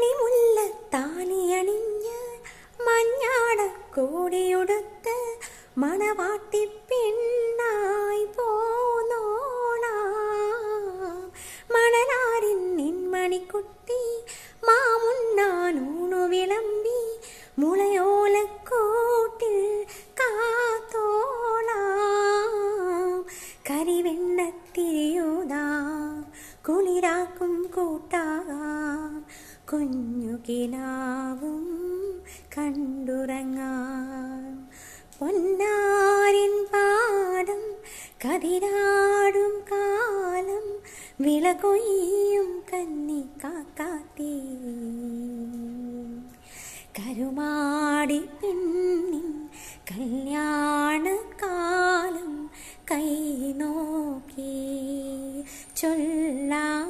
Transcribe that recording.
മണിമുല്ലത്താലിയണിഞ്ഞ് മഞ്ഞാട കോടിയൊടുത്ത് മണവാട്ടി പെണ്ണായി പോന്നോളാം മണലാരിൻ നിൻമണിക്കുട്ടി മാമുണ്ണാനൂണു വിളമ്പി മുളയോലക്കൂട്ടിൽ കാത്തോളാം കരിവെണ്ണത്തിരിയൂതാം കുളിരാക്കും കൂട്ടാകാം കുഞ്ഞുകിനാവും കണ്ടുറങ്ങാൻ പൊന്നാരിൻ പാടം കതിരാടും കാലം വിള കൊയ്യും കന്നി കാക്കാത്തി കരുമാടി പിന്നി കല്യാണ കാലം കൈ നോക്കി ചൊല്ലാം